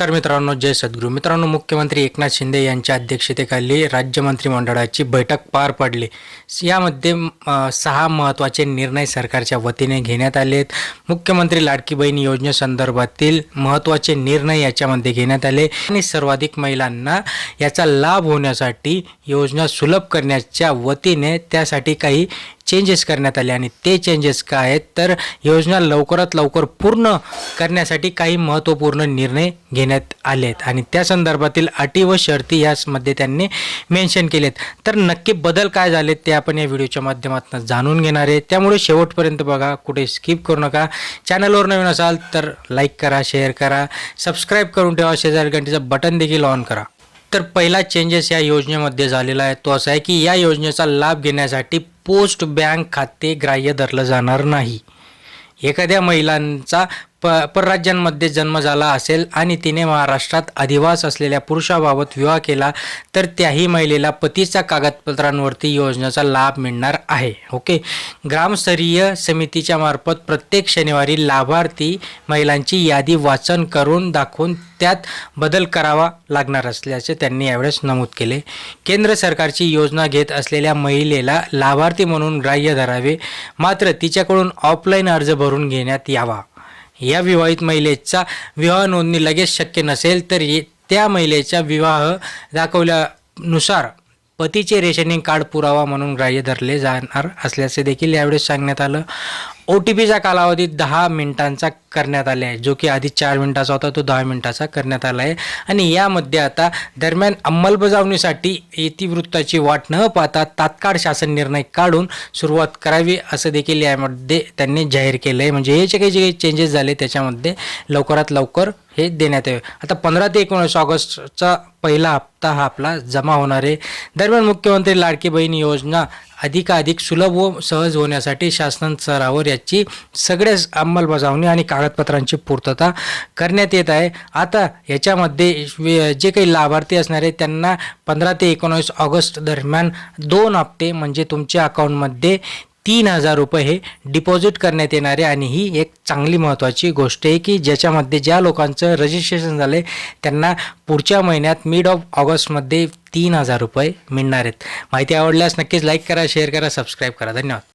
नमस्कार मित्रांनो जय सद्गुरू. मित्रांनो मुख्यमंत्री एकनाथ शिंदे यांच्या अध्यक्षतेखाली राज्य मंत्रिमंडळाची बैठक पार पडली. यामध्ये सहा महत्त्वाचे निर्णय सरकारच्या वतीने घेण्यात आले आहेत मुख्यमंत्री लाडकी बहीण योजनेसंदर्भातील महत्त्वाचे निर्णय याच्यामध्ये घेण्यात आले. आणि सर्वाधिक महिलांना याचा लाभ होण्यासाठी योजना सुलभ करण्याच्या वतीने त्यासाठी काही चेंजेस करण्यात आले आणि ते चेंजेस काय आहेत तर योजना लवकरात लवकर पूर्ण करण्यासाठी काही महत्त्वपूर्ण निर्णय घेण्यात आले आहेत आणि त्या संदर्भातील अटी व शर्ती यामध्ये त्यांनी मेन्शन केलेत. तर नक्की बदल काय झालेत ते आपण या व्हिडिओच्या माध्यमातून जाणून घेणार आहे. त्यामुळे शेवटपर्यंत बघा कुठे स्किप करू नका. चॅनलवर नवीन असाल तर लाईक करा शेअर करा. सबस्क्राईब करून ठेवा. शेजारघंटीचं बटन देखील ऑन करा. तर पहिला चेंजेस या योजनेमध्ये झालेला आहे. तो असा आहे की या योजनेचा लाभ घेण्यासाठी पोस्ट बँक खाते ग्राह्य धरलं जाणार नाही. एखाद्या महिलांचा प परराज्यांमध्ये जन्म झाला असेल आणि तिने महाराष्ट्रात अधिवास असलेल्या पुरुषाबाबत विवाह केला तर त्याही महिलेला पतीच्या कागदपत्रांवरती योजनेचा लाभ मिळणार आहे. ओके? ग्रामस्तरीय समितीच्या मार्फत प्रत्येक शनिवारी लाभार्थी महिलांची यादी वाचन करून दाखवून त्यात बदल करावा लागणार असल्याचे त्यांनी यावेळेस नमूद केले. केंद्र सरकारची योजना घेत असलेल्या महिलेला लाभार्थी म्हणून ग्राह्य धरावे मात्र तिच्याकडून ऑफलाईन अर्ज भरून घेण्यात यावा. या विवाहित महिलेचा विवाह नोंदणी लगेच शक्य नसेल तर त्या महिलेचा विवाह दाखवल्यानुसार पतीचे रेशनिंग कार्ड पुरावा म्हणून ग्राह्य धरले जाणार असल्याचे देखील यावेळेस सांगण्यात आलं. ओ टी पीचा कालावधी दहा मिनिटांचा करण्यात आला आहे. जो की आधी चार मिनिटाचा होता तो दहा मिनिटाचा करण्यात आला आहे. आणि यामध्ये आता दरम्यान अंमलबजावणीसाठी इतिवृत्ताची वाट न पाहता तात्काळ शासन निर्णय काढून सुरुवात करावी असं देखील यामध्ये त्यांनी जाहीर केलं आहे म्हणजे हे जे काही जे काही चेंजेस झाले त्याच्यामध्ये लवकरात लवकर हे देण्यात यावे. आता पंधरा ते एकोणीस ऑगस्टचा पहिला हप्ता हा आपला जमा होणार आहे. दरम्यान मुख्यमंत्री लाडकी बहीण योजना अधिकाधिक सुलभ व सहज होण्यासाठी शासन स्तरावर याची सगळ्याच अंमलबजावणी आणि कागदपत्रांची पूर्तता करण्यात येत आहे. आता याच्यामध्ये जे काही लाभार्थी असणारे त्यांना पंधरा ते एकोणीस ऑगस्ट दरम्यान दोन हप्ते म्हणजे तुमच्या अकाउंटमध्ये तीन हजार रुपये हे डिपॉझिट करण्यात येणारे आणि ही एक चांगली महत्त्वाची गोष्ट आहे की ज्याच्यामध्ये ज्या लोकांचं रजिस्ट्रेशन झालं आहे त्यांना पुढच्या महिन्यात मिड ऑफ ऑगस्टमध्ये तीन हजार रुपये मिळणार आहेत. माहिती आवडल्यास नक्कीच लाईक करा शेअर करा सबस्क्राईब करा. धन्यवाद.